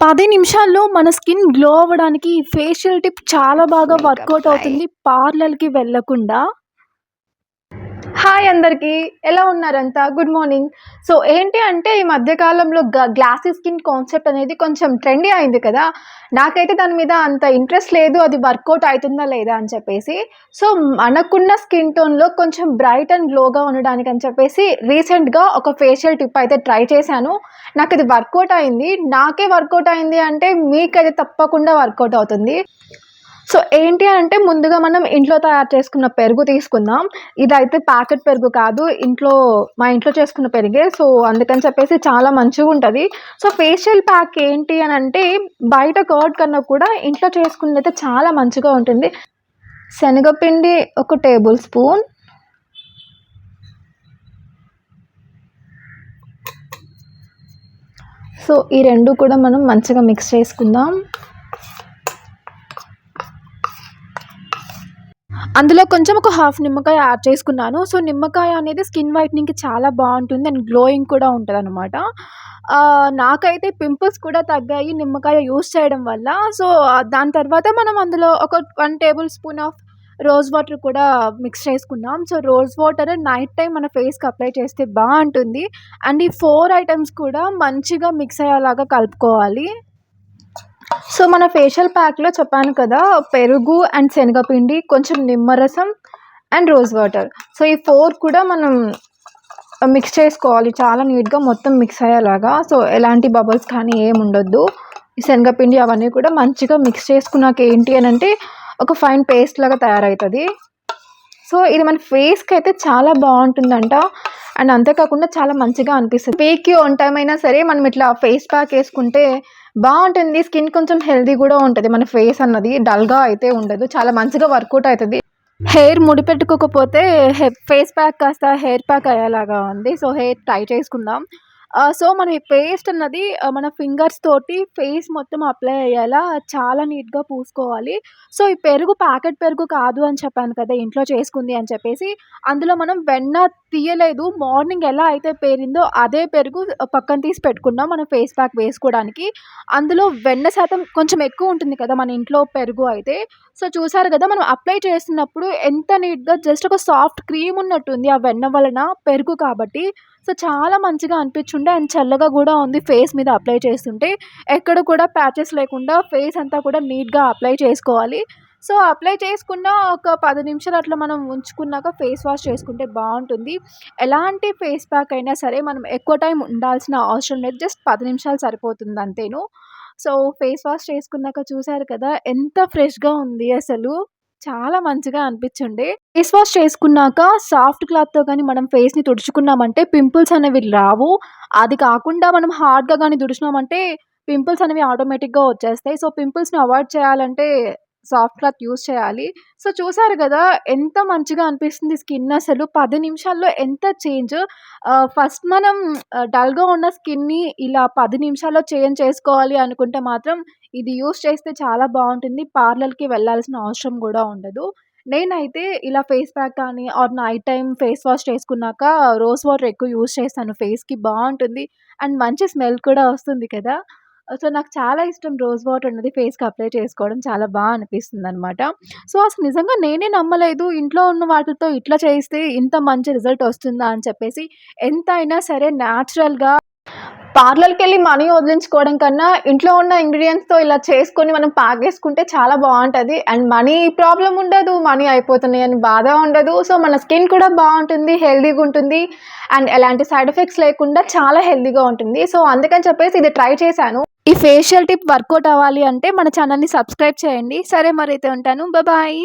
పది నిమిషాల్లో మన స్కిన్ గ్లో అవ్వడానికి ఫేషియల్ టిప్ చాలా బాగా వర్కౌట్ అవుతుంది. పార్లర్కి వెళ్ళకుండా. హాయ్ అందరికీ. ఎలా ఉన్నారంతా? గుడ్ మార్నింగ్ సో ఏంటి అంటే ఈ మధ్యకాలంలో గ్లాసీ స్కిన్ కాన్సెప్ట్ అనేది కొంచెం ట్రెండీ అయింది కదా. నాకైతే దాని మీద అంత ఇంట్రెస్ట్ లేదు. అది వర్కౌట్ అవుతుందా లేదా అని చెప్పేసి. సో మనకున్న స్కిన్ టోన్లో కొంచెం బ్రైట్ అండ్ గ్లోగా ఉండడానికి అని చెప్పేసి రీసెంట్గా ఒక ఫేషియల్ టిప్ అయితే ట్రై చేశాను. నాకు అది వర్కౌట్ అయింది. నాకే వర్కౌట్ అయింది అంటే మీకైతే తప్పకుండా వర్కౌట్ అవుతుంది. సో ఏంటి అంటే ముందుగా మనం ఇంట్లో తయారు చేసుకున్న పెరుగు తీసుకుందాం. ఇదైతే ప్యాకెట్ పెరుగు కాదు. ఇంట్లో మా ఇంట్లో చేసుకున్న పెరిగే. సో అందుకని చెప్పేసి చాలా మంచిగా ఉంటుంది. సో ఫేషియల్ ప్యాక్ ఏంటి అని అంటే బయట కర్డ్ కన్నా కూడా ఇంట్లో చేసుకున్నది అయితే చాలా మంచిగా ఉంటుంది. శనగపిండి ఒక టేబుల్ స్పూన్. సో ఈ రెండు కూడా మనం మంచిగా మిక్స్ చేసుకుందాం. అందులో కొంచెం ఒక హాఫ్ నిమ్మకాయ యాడ్ చేసుకున్నాను. సో నిమ్మకాయ అనేది స్కిన్ వైట్నింగ్కి చాలా బాగుంటుంది అండ్ గ్లోయింగ్ కూడా ఉంటుంది అనమాట నాకైతే పింపుల్స్ కూడా తగ్గాయి నిమ్మకాయ యూస్ చేయడం వల్ల. సో దాని తర్వాత మనం అందులో ఒక one tablespoon of rose water కూడా మిక్స్ చేసుకున్నాం. So rose water night time మన ఫేస్కి అప్లై చేస్తే బాగుంటుంది. అండ్ ఈ ఫోర్ ఐటమ్స్ కూడా మంచిగా మిక్స్ అయ్యేలాగా కలుపుకోవాలి. సో మన ఫేషియల్ ప్యాక్లో చెప్పాను కదా పెరుగు అండ్ శనగపిండి కొంచెం నిమ్మరసం అండ్ రోజ్ వాటర్ సో ఈ ఫోర్ కూడా మనం మిక్స్ చేసుకోవాలి. చాలా నీట్గా మొత్తం మిక్స్ అయ్యేలాగా. సో ఎలాంటి బబుల్స్ కానీ ఏమి ఉండొద్దు. ఈ శనగపిండి అవన్నీ కూడా మంచిగా మిక్స్ చేసుకున్నాక ఏంటి అని అంటే ఒక ఫైన్ పేస్ట్ లాగా తయారవుతుంది. సో ఇది మన ఫేస్కి అయితే చాలా బాగుంటుందంట. అండ్ అంతేకాకుండా చాలా మంచిగా అనిపిస్తుంది. వీక్కి వన్ టైం అయినా సరే మనం ఇట్లా ఫేస్ ప్యాక్ వేసుకుంటే బాగుంటుంది. స్కిన్ కొంచెం హెల్దీ కూడా ఉంటుంది. మన ఫేస్ అన్నది డల్గా అయితే ఉండదు. చాలా మంచిగా వర్కౌట్ అవుతుంది. హెయిర్ ముడి పెట్టుకోకపోతే ఫేస్ ప్యాక్ కాస్త హెయిర్ ప్యాక్ అయ్యేలాగా ఉంది. సో హెయిర్ ట్రై చేసుకుందాం. సో మనం ఈ పేస్ట్ అన్నది మన ఫింగర్స్ తోటి ఫేస్ మొత్తం అప్లై అయ్యేలా చాలా నీట్గా పూసుకోవాలి. సో ఈ పెరుగు ప్యాకెట్ పెరుగు కాదు అని చెప్పాను కదా ఇంట్లో చేసుకుంది అని చెప్పేసి అందులో మనం వెన్న తీయలేదు మార్నింగ్ ఎలా అయితే పేరిందో అదే పెరుగు పక్కన తీసి పెట్టుకున్నాం మనం ఫేస్ ప్యాక్ వేసుకోవడానికి. అందులో వెన్న శాతం కొంచెం ఎక్కువ ఉంటుంది కదా మన ఇంట్లో పెరుగు అయితే. సో చూసారు కదా మనం అప్లై చేస్తున్నప్పుడు ఎంత నీట్గా జస్ట్ ఒక సాఫ్ట్ క్రీమ్ ఉన్నట్టుంది ఆ వెన్న వలన పెరుగు కాబట్టి. సో చాలా మంచిగా అనిపించుండే. అండ్ చల్లగా కూడా ఉంది ఫేస్ మీద అప్లై చేస్తుంటే. ఎక్కడ కూడా ప్యాచెస్ లేకుండా ఫేస్ అంతా కూడా నీట్గా అప్లై చేసుకోవాలి. సో అప్లై చేసుకున్న ఒక పది నిమిషాలు అట్లా మనం ఉంచుకున్నాక ఫేస్ వాష్ చేసుకుంటే బాగుంటుంది. ఎలాంటి ఫేస్ ప్యాక్ అయినా సరే మనం ఎక్కువ టైం ఉండాల్సిన అవసరం లేదు. జస్ట్ పది నిమిషాలు సరిపోతుంది అంతేను. సో ఫేస్ వాష్ చేసుకున్నాక చూశారు కదా ఎంత ఫ్రెష్గా ఉంది అసలు. చాలా మంచిగా అనిపించండి. ఫేస్ వాష్ చేసుకున్నాక సాఫ్ట్ క్లాత్తో కానీ మనం ఫేస్ని తుడుచుకున్నామంటే పింపుల్స్ అనేవి రావు. అది కాకుండా మనం హార్డ్గా కానీ తుడిచినామంటే పింపుల్స్ అనేవి ఆటోమేటిక్గా వచ్చేస్తాయి. సో పింపుల్స్ని అవాయిడ్ చేయాలంటే సాఫ్ట్ క్లాత్ యూస్ చేయాలి. సో చూసారు కదా ఎంత మంచిగా అనిపిస్తుంది స్కిన్ అసలు. పది నిమిషాల్లో ఎంత చేంజ్. ఫస్ట్ మనం డల్గా ఉన్న స్కిన్ని ఇలా పది నిమిషాల్లో చేంజ్ చేసుకోవాలి అనుకుంటే మాత్రం ఇది యూస్ చేస్తే చాలా బాగుంటుంది. పార్లర్కి వెళ్ళాల్సిన అవసరం కూడా ఉండదు. నేనైతే ఇలా ఫేస్ ప్యాక్ కానీ or night time face wash చేసుకున్నాక రోజ్ వాటర్ ఎక్కువ యూస్ చేస్తాను. ఫేస్కి బాగుంటుంది. అండ్ మంచి స్మెల్ కూడా వస్తుంది కదా. సో నాకు చాలా ఇష్టం రోజ్ వాటర్ అనేది ఫేస్కి అప్లై చేసుకోవడం చాలా బాగా అనిపిస్తుంది అనమాట సో అసలు నిజంగా నేనే నమ్మలేదు. ఇంట్లో ఉన్న వాటితో ఇట్లా చేస్తే ఇంత మంచి రిజల్ట్ వస్తుందా అని చెప్పేసి ఎంత అయినా సరే న్యాచురల్గా పార్లర్కి వెళ్ళి మనీ వదిలించుకోవడం కన్నా ఇంట్లో ఉన్న ఇంగ్రీడియంట్స్తో ఇలా చేసుకొని మనం ప్యాక్ చేసుకుంటే చాలా బాగుంటుంది. అండ్ మనీ ప్రాబ్లం ఉండదు మనీ అయిపోతున్నాయి అని బాధ ఉండదు. సో మన స్కిన్ కూడా బాగుంటుంది హెల్దీగా ఉంటుంది. అండ్ ఎలాంటి సైడ్ ఎఫెక్ట్స్ లేకుండా చాలా హెల్దీగా ఉంటుంది. సో అందుకని చెప్పేసి ఇది ట్రై చేశాను. ఈ ఫేషియల్ టిప్ వర్కౌట్ అవ్వాలి అంటే మన ఛానల్ని సబ్స్క్రైబ్ చేయండి. సరే మరి అయితే ఉంటాను బాయ్.